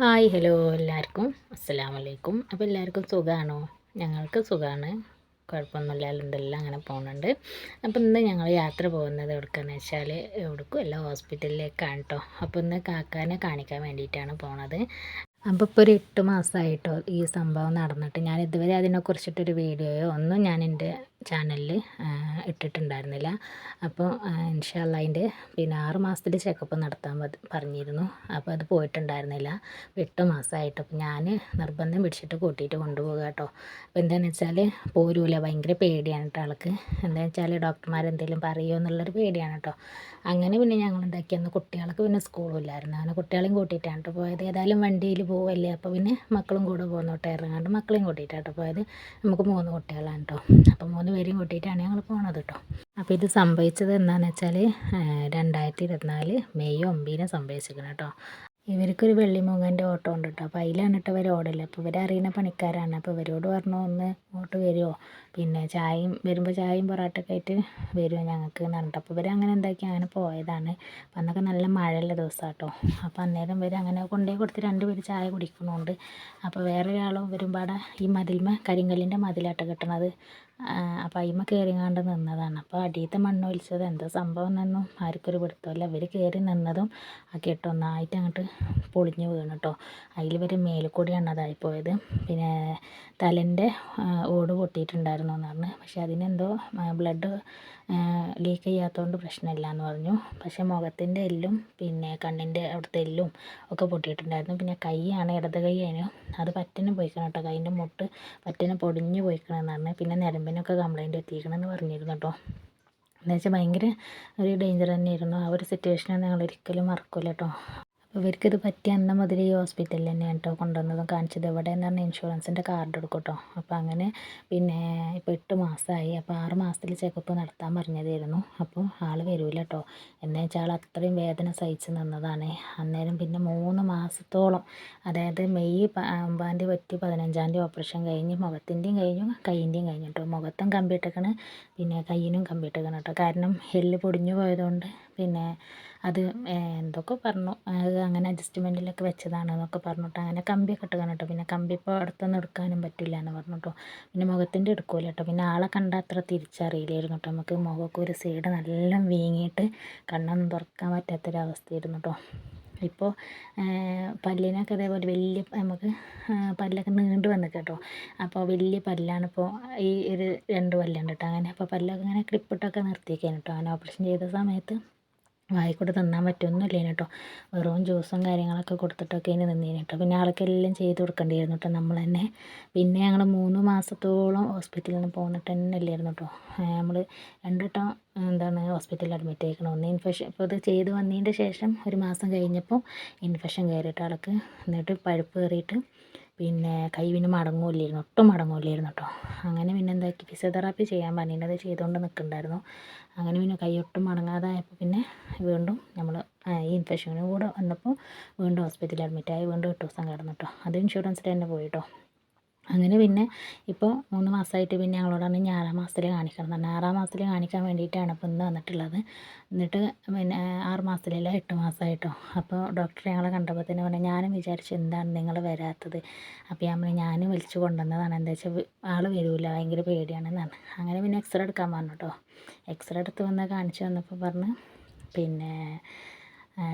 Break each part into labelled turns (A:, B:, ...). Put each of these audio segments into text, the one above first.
A: Hi hello എല്ലാവർക്കും. അസ്സലാമു അലൈക്കും. അപ്പോൾ എല്ലാവർക്കും സുഖമാണോ ഞങ്ങൾക്ക് സുഖമാണ് കുഴപ്പമൊന്നുമില്ല. എന്തെല്ലാം അങ്ങനെ പോകുന്നുണ്ട് അപ്പോൾ ഇന്ന് ഞങ്ങൾ യാത്ര പോകുന്നത് എവിടേക്കാന്ന് വെച്ചാൽ എവിടേക്കും? എല്ലാ ഹോസ്പിറ്റലിലേക്കാണ് കേട്ടോ അപ്പോൾ ഇന്ന് കാക്കാനെ കാണിക്കാൻ വേണ്ടിയിട്ടാണ് പോണത്. അപ്പോൾ ഇപ്പോൾ ഒരു എട്ട് മാസമായിട്ടോ ഈ സംഭവം നടന്നിട്ട്. ഞാൻ ഇതുവരെ അതിനെക്കുറിച്ചിട്ടൊരു വീഡിയോയോ ഒന്നും ഞാൻ എന്റെ ചാനലിൽ ഇട്ടിട്ടുണ്ടായിരുന്നില്ല. അപ്പോൾ ഇൻഷാല്ല അതിന്റെ പിന്നെ ആറ് മാസത്തിൽ ചെക്കപ്പ് നടത്താൻ പറഞ്ഞിരുന്നു. അപ്പോൾ അത് പോയിട്ടുണ്ടായിരുന്നില്ല. എട്ട് മാസമായിട്ട് അപ്പോൾ ഞാൻ നിർബന്ധം പിടിച്ചിട്ട് കൂട്ടിയിട്ട് കൊണ്ടുപോകുക കേട്ടോ. അപ്പോൾ എന്താണെന്ന് വെച്ചാൽ പോരൂല. ഭയങ്കര പേടിയാണ് കേട്ടോ ആൾക്ക്. എന്താണെന്ന് വെച്ചാൽ ഡോക്ടർമാർ എന്തെങ്കിലും പറയുമോ എന്നുള്ളൊരു പേടിയാണ് കേട്ടോ. അങ്ങനെ പിന്നെ ഞങ്ങൾ ഉണ്ടാക്കിയെന്ന് കുട്ടികൾക്ക് പിന്നെ സ്കൂളും ഇല്ലായിരുന്നു. അങ്ങനെ കുട്ടികളെയും കൂട്ടിയിട്ടാണ് കേട്ടോ പോയത്. ഏതായാലും വണ്ടിയിൽ പോവല്ലേ? അപ്പോൾ പിന്നെ മക്കളും കൂടെ പോകുന്നോട്ടെ ഇറങ്ങാണ്ട് മക്കളെയും കൂട്ടിയിട്ടാണ് കേട്ടോ പോയത്. നമുക്ക് മൂന്ന് കുട്ടികളാണ് കേട്ടോ. അപ്പോൾ മൂന്ന് പേരെയും കൂട്ടിയിട്ടാണ് ഞങ്ങൾ പോണത് കേട്ടോ അപ്പോൾ ഇത് സംഭവിച്ചത് എന്താണെന്ന് വെച്ചാൽ രണ്ടായിരത്തി ഇരുപത്തിനാല് മെയ് ഒമ്പതിനെ സംഭവിച്ചിരിക്കണം കേട്ടോ ഇവർക്കൊരു വെള്ളിമൂങ്ങന്റെ ഓട്ടോ ഉണ്ട് കേട്ടോ അപ്പോൾ അതിലാണ് കേട്ടോ ഇവർ ഓടൽ. അപ്പോൾ ഇവരറിയുന്ന പണിക്കാരാണ്. അപ്പോൾ ഇവരോട് പറഞ്ഞു ഒന്ന് ഓട്ട് വരുമോ പിന്നെ ചായയും വരുമ്പോൾ ചായയും പൊറാട്ടൊക്കെ ആയിട്ട് വരുമോ ഞങ്ങൾക്ക് എന്ന് പറഞ്ഞിട്ട്. അപ്പോൾ അങ്ങനെ എന്താക്കി അങ്ങനെ പോയതാണ്. അപ്പം അന്നൊക്കെ നല്ല മഴയുള്ള ദിവസമാണ് കേട്ടോ അപ്പോൾ അന്നേരം ഇവർ അങ്ങനെ കൊണ്ടുപോയി കൊടുത്ത് രണ്ട് പേര് ചായ കുടിക്കുന്നുണ്ട് അപ്പോൾ ഇവരും പാടെ ഈ മതിൽമ കരിങ്കല്ലിന്റെ മതിലാട്ടോ കെട്ടണത് അപ്പോൾ അതിന്മേൽ കയറിങ്ങാണ്ട് നിന്നതാണ്. അപ്പോൾ അടിയത്തെ മണ്ണ് ഒലിച്ചത്. എന്താ സംഭവം എന്നൊന്നും ആർക്കൊരു പിടുത്തമില്ല ഇവർ കയറി നിന്നതും ആ കെട്ടൊന്നായിട്ട് അങ്ങോട്ട് പൊളിഞ്ഞ് വീണ് കേട്ടോ അതിൽ ഇവർ മേലെ അതായി അതായിപ്പോയത് പിന്നെ തലന്റെ ഓട് പൊട്ടിയിട്ടുണ്ടായിരുന്നു എന്ന് പറഞ്ഞു. പക്ഷെ അതിനെന്തോ ബ്ലഡ് ലീക്ക് ചെയ്യാത്തതുകൊണ്ട് പ്രശ്നമില്ല എന്ന് പറഞ്ഞു. പക്ഷെ മുഖത്തിന്റെ എല്ലും പിന്നെ കണ്ണിന്റെ അവിടുത്തെ എല്ലും ഒക്കെ പൊട്ടിയിട്ടുണ്ടായിരുന്നു. പിന്നെ കൈയാണ് ഇടത് കൈ അതിന്. അത് പറ്റനെ പോയിക്കണം കേട്ടോ കൈന്റെ മുട്ട് പറ്റനെ പൊടിഞ്ഞ് പോയിക്കണമെന്ന് പറഞ്ഞു. പിന്നെ ഞരമ്പിനൊക്കെ കംപ്ലൈന്റ് എത്തിക്കണമെന്ന് പറഞ്ഞിരുന്നു കേട്ടോ. എന്നുവെച്ചാൽ ഭയങ്കര ഒരു ഡേഞ്ചർ തന്നെയായിരുന്നു. ആ ഒരു സിറ്റുവേഷൻ ഞങ്ങൾ ഒരിക്കലും മറക്കില്ല കേട്ടോ. ഇവർക്കിത് പറ്റിയ അന്ന് മുതൽ ഈ ഹോസ്പിറ്റലിൽ തന്നെയാണ് കേട്ടോ കൊണ്ടുവന്നതും കാണിച്ചത്. എവിടെയെന്ന് പറഞ്ഞാൽ ഇൻഷുറൻസിന്റെ കാർഡ് എടുക്കും കേട്ടോ അപ്പോൾ അങ്ങനെ പിന്നെ ഇപ്പോൾ എട്ട് മാസമായി അപ്പോൾ ആറ് മാസത്തിൽ ചെക്കപ്പ് നടത്താൻ പറഞ്ഞതായിരുന്നു. അപ്പോൾ ആൾ വരില്ല കേട്ടോ എന്നു വെച്ചാൽ ആൾ അത്രയും വേദന സഹിച്ച് നിന്നതാണ്. അന്നേരം പിന്നെ മൂന്ന് മാസത്തോളം അതായത് മെയ് ഒമ്പതാം തീയതി പറ്റി പതിനഞ്ചാം തീയതി ഓപ്പറേഷൻ കഴിഞ്ഞ് മുഖത്തിന്റെയും കഴിഞ്ഞു കൈയിന്റെയും കഴിഞ്ഞു കേട്ടോ മുഖത്തും കമ്പിയിട്ടേക്കണ് പിന്നെ കയ്യിനും കമ്പിയിട്ടേക്കണം കേട്ടോ കാരണം എല്ല് പൊടിഞ്ഞു പോയതുകൊണ്ട് പിന്നെ അത് എന്തൊക്കെ പറഞ്ഞു. അത് അങ്ങനെ അഡ്ജസ്റ്റ്മെന്റിലൊക്കെ വെച്ചതാണ് എന്നൊക്കെ പറഞ്ഞിട്ട് അങ്ങനെ കമ്പിയൊക്കെ ഇട്ടേക്കണ് കേട്ടോ പിന്നെ കമ്പി ഇപ്പോൾ അടുത്തൊന്നും എടുക്കാനും പറ്റില്ല എന്ന് പറഞ്ഞു കേട്ടോ പിന്നെ മുഖത്തിന്റെ എടുക്കില്ല കേട്ടോ പിന്നെ ആളെ കണ്ട അത്ര തിരിച്ചറിയില്ലായിരുന്നു കേട്ടോ നമുക്ക് മുഖമൊക്കെ ഒരു സൈഡ് നല്ല വീങ്ങിയിട്ട് കണ്ണൊന്നും തുറക്കാൻ പറ്റാത്തൊരവസ്ഥയായിരുന്നു കേട്ടോ ഇപ്പോൾ പല്ലിനൊക്കെ അതേപോലെ വലിയ നമുക്ക് പല്ലൊക്കെ നീണ്ടു വന്നു കേട്ടോ അപ്പോൾ വലിയ പല്ലാണ് ഇപ്പോൾ ഈ ഒരു രണ്ട് പല്ലുണ്ട് കേട്ടോ അങ്ങനെ അപ്പോൾ പല്ലൊക്കെ ഇങ്ങനെ ക്ലിപ്പിട്ടൊക്കെ നിർത്തിയേക്കാണ് കേട്ടോ അങ്ങനെ ഓപ്പറേഷൻ ചെയ്ത സമയത്ത് വായിക്കൂടെ തിന്നാൻ പറ്റുമൊന്നുമില്ലേനു കേട്ടോ വെറും ജ്യൂസും കാര്യങ്ങളൊക്കെ കൊടുത്തിട്ടൊക്കെ ഇനി നിന്നീന് കേട്ടോ പിന്നെ ആൾക്കെല്ലാം ചെയ്ത് കൊടുക്കേണ്ടിയിരുന്നു കേട്ടോ നമ്മൾ തന്നെ പിന്നെ ഞങ്ങൾ മൂന്ന് മാസത്തോളം ഹോസ്പിറ്റലിൽ നിന്ന് പോന്നിട്ട് തന്നെ ഇല്ലായിരുന്നു കേട്ടോ നമ്മൾ രണ്ട് എന്താണ് ഹോസ്പിറ്റലിൽ അഡ്മിറ്റ് ആയിക്കണം. ഒന്ന് ഇൻഫെക്ഷൻ ഇപ്പോൾ ഇത് ചെയ്ത് വന്നതിന്റെ ശേഷം ഒരു മാസം കഴിഞ്ഞപ്പോൾ ഇൻഫെക്ഷൻ കയറിയിട്ട് ആൾക്ക് എന്നിട്ട് പഴുപ്പ് കയറിയിട്ട് പിന്നെ കൈ പിന്നെ മടങ്ങില്ലായിരുന്നു ഒട്ടും മടങ്ങില്ലായിരുന്നു കേട്ടോ അങ്ങനെ പിന്നെ എന്താക്കി ഫിസിയോതെറാപ്പി ചെയ്യാൻ പറഞ്ഞിട്ട് അത് ചെയ്തുകൊണ്ട് നിൽക്കുന്നുണ്ടായിരുന്നു. അങ്ങനെ പിന്നെ കൈ ഒട്ടും മടങ്ങാതായപ്പോൾ പിന്നെ വീണ്ടും നമ്മൾ ഈ ഇൻഫെക്ഷനും കൂടെ വന്നപ്പോൾ വീണ്ടും ഹോസ്പിറ്റലിൽ അഡ്മിറ്റായി വീണ്ടും എട്ട് ദിവസം കിടന്നു കേട്ടോ അത് ഇൻഷുറൻസിൽ തന്നെ പോയി കേട്ടോ അങ്ങനെ പിന്നെ ഇപ്പോൾ മൂന്ന് മാസമായിട്ട് പിന്നെ ഞങ്ങളോടാണ് ഇനി ആറാം മാസത്തിൽ കാണിക്കണം എന്ന് പറഞ്ഞു ആറാം മാസത്തിൽ കാണിക്കാൻ വേണ്ടിയിട്ടാണ് ഇപ്പോൾ ഇന്ന് വന്നിട്ടുള്ളത്. എന്നിട്ട് പിന്നെ ആറ് മാസത്തിലല്ല എട്ട് മാസമായിട്ടോ. അപ്പോൾ ഡോക്ടർ ഞങ്ങളെ കണ്ടപ്പോൾ തന്നെ പറഞ്ഞു ഞാനും വിചാരിച്ചു എന്താണ് നിങ്ങൾ വരാത്തത്? അപ്പോൾ ഞാൻ പറഞ്ഞു ഞാനും വിളിച്ചു കൊണ്ടുവന്നതാണ്. എന്താ വെച്ചാൽ ആൾ വരില്ല ഭയങ്കര പേടിയാണെന്നാണ് അങ്ങനെ പിന്നെ എക്സ്റേ എടുക്കാൻ പറഞ്ഞു കേട്ടോ. എക്സ്റേ എടുത്ത് വന്ന് കാണിച്ചു വന്നപ്പോൾ പറഞ്ഞ് പിന്നെ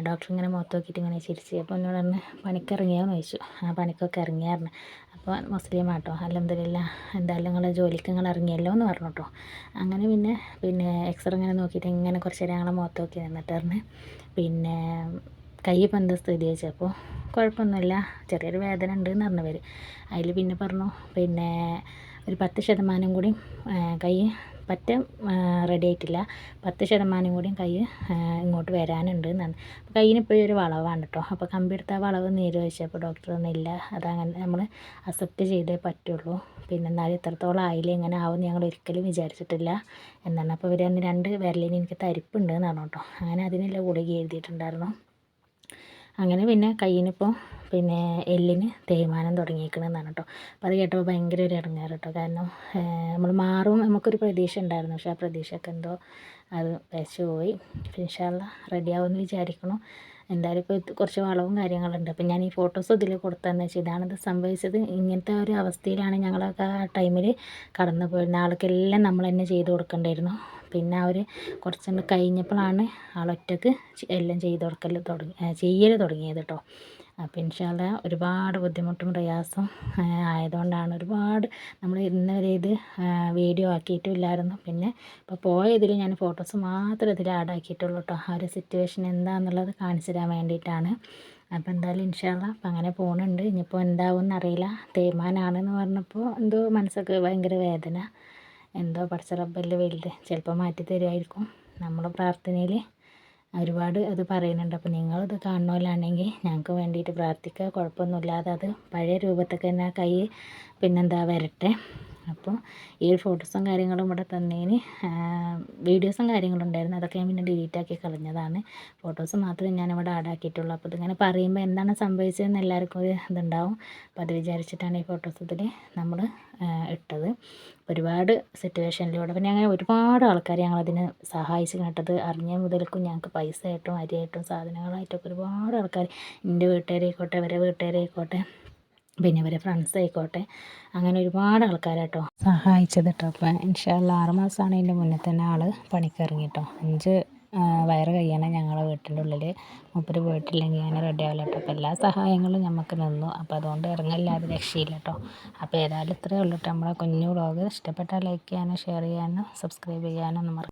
A: ഡോക്ടർ ഇങ്ങനെ മുഖത്ത് നോക്കിയിട്ട് ഇങ്ങനെ ചിരിച്ച്. അപ്പോൾ എന്നോട് പറഞ്ഞ് പണിക്കിറങ്ങിയോന്ന് ചോദിച്ചു. ആ പണിക്കൊക്കെ ഇറങ്ങിയായിരുന്നു അപ്പോൾ മുസ്ലിം ആട്ടോ അലഹമില്ല എന്തായാലും നിങ്ങൾ ജോലിക്ക് നിങ്ങൾ ഇറങ്ങിയല്ലോ എന്ന് പറഞ്ഞു കേട്ടോ അങ്ങനെ പിന്നെ പിന്നെ എക്സ്റേ ഇങ്ങനെ നോക്കിയിട്ട് ഇങ്ങനെ കുറച്ച് നേരം ഞങ്ങളെ മുഖത്ത് നോക്കി നിന്നിട്ട് പറഞ്ഞ് പിന്നെ കൈ ഇപ്പം എന്താ സ്ഥിതി ചോദിച്ചപ്പോൾ കുഴപ്പമൊന്നുമില്ല ചെറിയൊരു വേദന ഉണ്ട് എന്ന് പറഞ്ഞവർ അതിൽ പിന്നെ പറഞ്ഞു പിന്നെ ഒരു പത്ത് ശതമാനം കൂടി കൈ പറ്റ റെഡി ആയിട്ടില്ല. പത്ത് ശതമാനം കൂടിയും കൈ ഇങ്ങോട്ട് വരാനുണ്ട് എന്നാണ്. അപ്പോൾ കയ്യിന് ഇപ്പോഴും ഒരു വളവാണ് കേട്ടോ. അപ്പോൾ കമ്പി എടുത്ത വളവ് നീര് വെച്ചപ്പോൾ ഡോക്ടർ ഒന്നുമില്ല അതങ്ങനെ നമ്മൾ അക്സെപ്റ്റ് ചെയ്തേ പറ്റുള്ളൂ. പിന്നെ എന്നാലും ഇത്രത്തോളം ആയില്ല ഇങ്ങനെ ആവും ഞങ്ങൾ ഒരിക്കലും വിചാരിച്ചിട്ടില്ല എന്നാണ്. അപ്പോൾ ഇവർ രണ്ട് വിരലിന് എനിക്ക് തരിപ്പുണ്ട് എന്നാണ് കേട്ടോ. അങ്ങനെ അതിനുള്ള ഗുളിക എഴുതിയിട്ടുണ്ടായിരുന്നു. അങ്ങനെ പിന്നെ കയ്യിനിപ്പോൾ പിന്നെ എല്ലിന് തേയ്മാനം തുടങ്ങിയിരിക്കണമെന്നാണ് കേട്ടോ അപ്പോൾ അത് കേട്ടപ്പോൾ ഭയങ്കര ഒരു ഇറങ്ങാറ് കേട്ടോ കാരണം നമ്മൾ മാറും നമുക്കൊരു പ്രതീക്ഷ ഉണ്ടായിരുന്നു. പക്ഷേ ആ പ്രതീക്ഷയൊക്കെ എന്തോ അത് വെച്ച് പോയി. ഇൻഷാല്ല റെഡിയാവുമെന്ന് വിചാരിക്കണം. എന്തായാലും ഇപ്പോൾ കുറച്ച് വളവും കാര്യങ്ങളുണ്ട്. അപ്പം ഞാൻ ഈ ഫോട്ടോസ് ഇതിൽ കൊടുത്തതെന്ന് വെച്ചാൽ ഇതാണിത് സംഭവിച്ചത്. ഇങ്ങനത്തെ ഒരു അവസ്ഥയിലാണ് ഞങ്ങളൊക്കെ ആ ടൈമിൽ കടന്നു പോയിരുന്നത് ആൾക്കെല്ലാം നമ്മൾ തന്നെ ചെയ്ത് കൊടുക്കേണ്ടിയിരുന്നു. പിന്നെ അവർ കുറച്ചങ്ങ് കഴിഞ്ഞപ്പോഴാണ് ആളൊറ്റക്ക് എല്ലാം ചെയ്ത് കൊടുക്കൽ തുടങ്ങി ചെയ്യൽ തുടങ്ങിയത് കേട്ടോ അപ്പോൾ ഇൻഷാല്ല ഒരുപാട് ബുദ്ധിമുട്ടും പ്രയാസം ആയതുകൊണ്ടാണ് ഒരുപാട് നമ്മൾ ഇന്ന് വരെ ഇത് വീഡിയോ ആക്കിയിട്ടും ഇല്ലായിരുന്നു. പിന്നെ ഇപ്പോൾ പോയതിൽ ഞാൻ ഫോട്ടോസ് മാത്രം ഇതിൽ ആഡ് ആക്കിയിട്ടുള്ളൂ കേട്ടോ ആ ഒരു സിറ്റുവേഷൻ എന്താണെന്നുള്ളത് കാണിച്ചു തരാൻ വേണ്ടിയിട്ടാണ്. അപ്പോൾ എന്തായാലും ഇൻഷാല്ല അപ്പം അങ്ങനെ പോകുന്നുണ്ട് ഇനിയിപ്പോൾ എന്താവും എന്നറിയില്ല തേയ്മാനാണെന്ന് പറഞ്ഞപ്പോൾ എന്തോ മനസ്സൊക്കെ ഭയങ്കര വേദന. എന്തോ പടച്ച റബ്ബല്ലേ വലുത്. ചിലപ്പോൾ മാറ്റി തരുമായിരിക്കും. നമ്മളെ പ്രാർത്ഥനയിൽ ഒരുപാട് അത് പറയുന്നുണ്ട്. അപ്പോൾ നിങ്ങളിത് കാണുന്നവരാണെങ്കിൽ ഞങ്ങൾക്ക് വേണ്ടിയിട്ട് പ്രാർത്ഥിക്കുക. കുഴപ്പമൊന്നുമില്ലാതെ അത് പഴയ രൂപത്തൊക്കെ തന്നെ കൈ പിന്നെന്താ വരട്ടെ. അപ്പോൾ ഈ ഫോട്ടോസും കാര്യങ്ങളും ഇവിടെ തന്നതിന് വീഡിയോസും കാര്യങ്ങളും ഉണ്ടായിരുന്നു. അതൊക്കെ ഞാൻ പിന്നെ ഡിലീറ്റ് ആക്കി കളഞ്ഞതാണ്. ഫോട്ടോസ് മാത്രമേ ഞാൻ ഞാനിവിടെ ആഡ് ആക്കിയിട്ടുള്ളൂ. അപ്പോൾ ഇതിങ്ങനെ പറയുമ്പോൾ എന്താണ് സംഭവിച്ചതെന്ന് എല്ലാവർക്കും ഒരു ഇതുണ്ടാവും. അപ്പോൾ അത് വിചാരിച്ചിട്ടാണ് ഈ ഫോട്ടോസ് ഇതിൽ നമ്മൾ ഇട്ടത്. ഒരുപാട് സിറ്റുവേഷനിലൂടെ പിന്നെ അങ്ങനെ ഒരുപാട് ആൾക്കാർ ഞങ്ങളതിന് സഹായിച്ച് കേട്ടത് അറിഞ്ഞ മുതൽക്കും ഞങ്ങൾക്ക് പൈസ ആയിട്ടും അരിയായിട്ടും സാധനങ്ങളായിട്ടൊക്കെ ഒരുപാട് ആൾക്കാർ എന്റെ വീട്ടുകാരായിക്കോട്ടെ ഇവരെ വീട്ടുകാരായിക്കോട്ടെ പിന്നെ ഇവരെ ഫ്രണ്ട്സ് ആയിക്കോട്ടെ. അങ്ങനെ ഒരുപാട് ആൾക്കാരാട്ടോ സഹായിച്ചത് കേട്ടോ അപ്പം ഇൻഷാല്ല ആറ് മാസമാണ് അതിന്റെ മുന്നേ തന്നെ ആൾ പണിക്കിറങ്ങി കേട്ടോ അഞ്ച് വയറ് കഴിയണം ഞങ്ങളെ വീട്ടിന്റെ ഉള്ളിൽ മൂപ്പര് പോയിട്ടില്ലെങ്കിൽ അങ്ങനെ റെഡി ആവില്ല കേട്ടോ എല്ലാ സഹായങ്ങളും നമുക്ക് നിന്നു. അപ്പോൾ അതുകൊണ്ട് ഇറങ്ങില്ലാതെ രക്ഷയില്ല കേട്ടോ അപ്പോൾ ഏതായാലും ഇത്രയേ ഉള്ളൂ കേട്ടോ നമ്മളെ കുഞ്ഞു വ്ളോഗ്. ഇഷ്ടപ്പെട്ടാൽ ലൈക്ക് ചെയ്യാനും ഷെയർ ചെയ്യാനും സബ്സ്ക്രൈബ് ചെയ്യാനും ഒന്നും